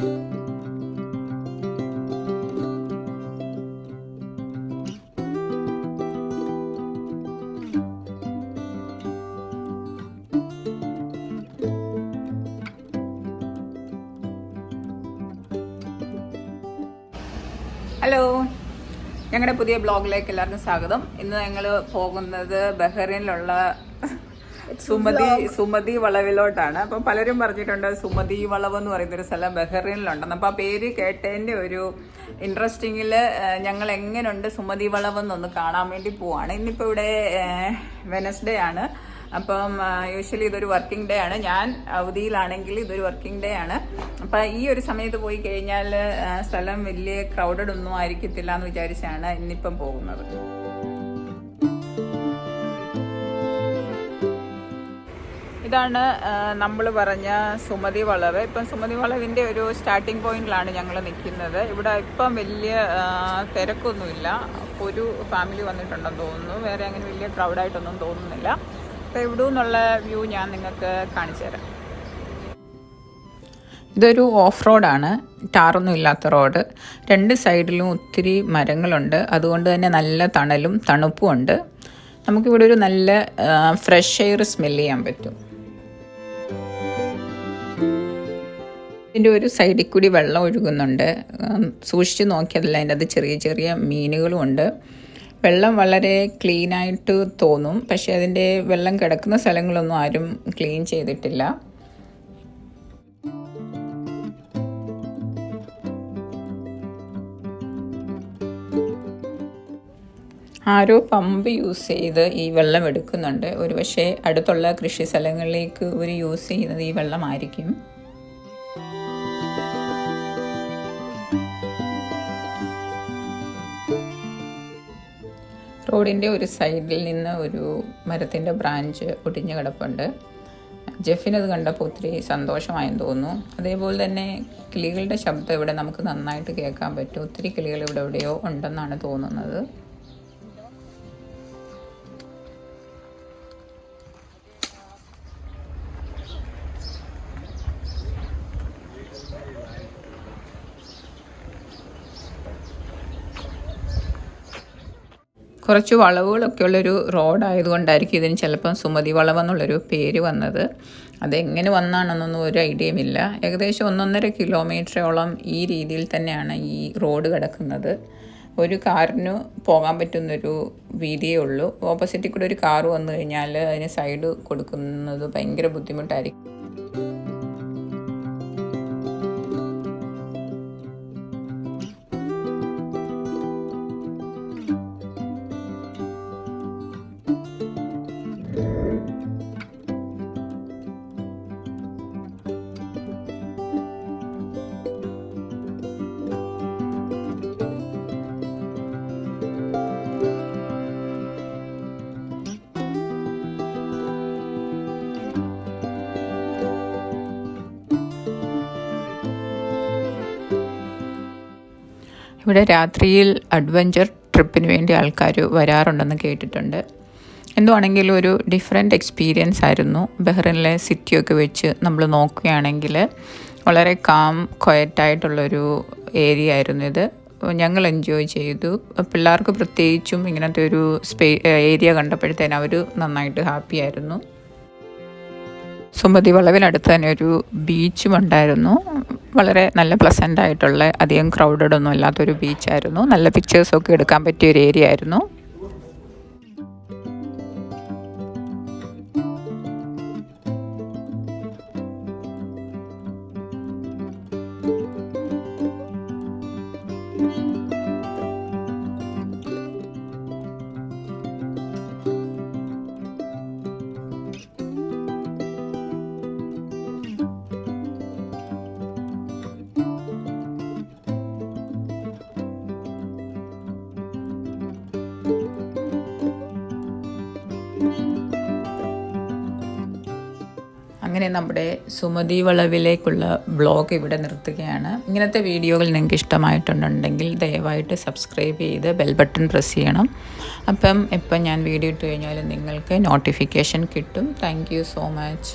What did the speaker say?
Hello. ഞങ്ങളുടെ പുതിയ ബ്ലോഗിലേക്ക് എല്ലാവർക്കും സ്വാഗതം. ഇന്ന് ഞങ്ങൾ പോകുന്നത് ബഹ്റൈനിലുള്ള സുമതി സുമതി വളവിലോട്ടാണ്. അപ്പം പലരും പറഞ്ഞിട്ടുണ്ട് സുമതി വളവ് എന്ന് പറയുന്ന ഒരു സ്ഥലം ബഹ്റൈനിലുണ്ടെന്ന്. അപ്പം ആ പേര് കേട്ടതിന്റെ ഒരു ഇൻട്രസ്റ്റിങ്ങിൽ ഞങ്ങൾ എങ്ങനെയുണ്ട് സുമതി വളവ് എന്നൊന്ന് കാണാൻ വേണ്ടി പോവാണ്. ഇന്നിപ്പോൾ ഇവിടെ വെനസ്ഡേ ആണ്. അപ്പം യൂഷ്വലി ഇതൊരു വർക്കിംഗ് ഡേ ആണ്. ഞാൻ അവധിയിലാണെങ്കിൽ ഇതൊരു വർക്കിംഗ് ഡേ ആണ്. അപ്പം ഈ ഒരു സമയത്ത് പോയി കഴിഞ്ഞാൽ സ്ഥലം വലിയ ക്രൗഡഡ് ഒന്നും ആയിരിക്കത്തില്ല എന്ന് വിചാരിച്ചാണ് ഇന്നിപ്പം പോകുന്നത്. ഇതാണ് നമ്മൾ പറഞ്ഞ സുമതി വളവ്. ഇപ്പം സുമതി വളവിന്റെ ഒരു സ്റ്റാർട്ടിംഗ് പോയിന്റിലാണ് ഞങ്ങൾ നിൽക്കുന്നത് ഇവിടെ ഇപ്പം വലിയ തിരക്കൊന്നുമില്ല. ഒരു ഫാമിലി വന്നിട്ടുണ്ടെന്ന് തോന്നുന്നു. വേറെ അങ്ങനെ വലിയ ക്രൗഡായിട്ടൊന്നും തോന്നുന്നില്ല. അപ്പോൾ ഇവിടെ നിന്നുള്ള വ്യൂ ഞാൻ നിങ്ങൾക്ക് കാണിച്ചു തരാം. ഇതൊരു ഓഫ് റോഡാണ് ടാറൊന്നും ഇല്ലാത്ത റോഡ് രണ്ട് സൈഡിലും ഒത്തിരി മരങ്ങളുണ്ട്. അതുകൊണ്ട് തന്നെ നല്ല തണലും തണുപ്പും ഉണ്ട്. നമുക്കിവിടെ ഒരു നല്ല ഫ്രഷ് എയർ സ്മെൽ ചെയ്യാൻ പറ്റും. ഇതിന്റെ ഒരു സൈഡിൽ കൂടി വെള്ളം ഒഴുകുന്നുണ്ട്. സൂക്ഷിച്ച് നോക്കിയതല്ല അതിന്റെ അത് ചെറിയ ചെറിയ മീനുകളുമുണ്ട് വെള്ളം വളരെ ക്ലീനായിട്ട് തോന്നും. പക്ഷേ അതിന്റെ വെള്ളം കിടക്കുന്ന സ്ഥലങ്ങളൊന്നും ആരും ക്ലീൻ ചെയ്തിട്ടില്ല. ആരോ പമ്പ് യൂസ് ചെയ്ത് ഈ വെള്ളം എടുക്കുന്നുണ്ട്. ഒരുപക്ഷെ അടുത്തുള്ള കൃഷി സ്ഥലങ്ങളിലേക്ക് ഒരു യൂസ് ചെയ്യുന്നത് ഈ വെള്ളമായിരിക്കും. റോഡിന്റെ ഒരു സൈഡിൽ നിന്ന് ഒരു മരത്തിന്റെ ബ്രാഞ്ച് ഒടിഞ്ഞു കിടപ്പുണ്ട്. ജെഫിനത് കണ്ടപ്പോൾ ഒത്തിരി സന്തോഷമായെന്ന് തോന്നുന്നു. അതേപോലെ തന്നെ കിളികളുടെ ശബ്ദം ഇവിടെ നമുക്ക് നന്നായിട്ട് കേൾക്കാൻ പറ്റും. ഒത്തിരി കിളികൾ ഇവിടെ എവിടെയോ ഉണ്ടെന്നാണ് തോന്നുന്നത്. കുറച്ച് വളവുകളൊക്കെ ഉള്ളൊരു റോഡായതുകൊണ്ടായിരിക്കും ഇതിന് ചിലപ്പം സുമതി വളവ് എന്നുള്ളൊരു പേര് വന്നത്. അതെങ്ങനെ വന്നാണെന്നൊന്നും ഒരു ഐഡിയയും ഇല്ല. ഏകദേശം ഒന്നൊന്നര കിലോമീറ്ററോളം ഈ രീതിയിൽ തന്നെയാണ് ഈ റോഡ് കിടക്കുന്നത്. ഒരു കാറിന് പോകാൻ പറ്റുന്നൊരു വീതിയേ ഉള്ളൂ. ഓപ്പോസിറ്റിൽ കൂടെ ഒരു കാറ് വന്നു കഴിഞ്ഞാൽ അതിന് സൈഡ് കൊടുക്കുന്നത് ഭയങ്കര ബുദ്ധിമുട്ടായിരിക്കും. ഇവിടെ രാത്രിയിൽ അഡ്വഞ്ചർ ട്രിപ്പിന് വേണ്ടി ആൾക്കാർ വരാറുണ്ടെന്ന് കേട്ടിട്ടുണ്ട്. എന്തുവാണെങ്കിലും ഒരു ഡിഫറെന്റ് എക്സ്പീരിയൻസ് ആയിരുന്നു. ബഹ്റിനിലെ സിറ്റിയൊക്കെ വെച്ച് നമ്മൾ നോക്കുകയാണെങ്കിൽ വളരെ കാം ക്വയറ്റായിട്ടുള്ളൊരു ഏരിയ ആയിരുന്നു ഇത്. ഞങ്ങൾ എൻജോയ് ചെയ്തു. പിള്ളേർക്ക് പ്രത്യേകിച്ചും ഇങ്ങനത്തെ ഒരു സ്പേ ഏരിയ കണ്ടപ്പോഴത്തേന് അവർ നന്നായിട്ട് ഹാപ്പി ആയിരുന്നു. സുമതി വളവിനടുത്ത് തന്നെ ഒരു ബീച്ചും ഉണ്ടായിരുന്നു. വളരെ നല്ല പ്ലസന്റ് ആയിട്ടുള്ള അധികം ക്രൗഡഡ് ഒന്നും അല്ലാത്തൊരു ബീച്ചായിരുന്നു നല്ല പിക്ചേഴ്സൊക്കെ എടുക്കാൻ പറ്റിയ ഒരു ഏരിയ ആയിരുന്നു. അങ്ങനെ നമ്മുടെ സുമതി വളവിലേക്കുള്ള ബ്ലോഗ് ഇവിടെ നിർത്തുകയാണ്. ഇങ്ങനത്തെ വീഡിയോകൾ നിങ്ങൾക്ക് ഇഷ്ടമായിട്ടുണ്ടെങ്കിൽ ദയവായിട്ട് സബ്സ്ക്രൈബ് ചെയ്ത് ബെൽ ബട്ടൺ പ്രസ് ചെയ്യണം. അപ്പം ഇപ്പം ഞാൻ വീഡിയോ ഇട്ട് കഴിഞ്ഞാൽ നിങ്ങൾക്ക് നോട്ടിഫിക്കേഷൻ കിട്ടും. Thank so much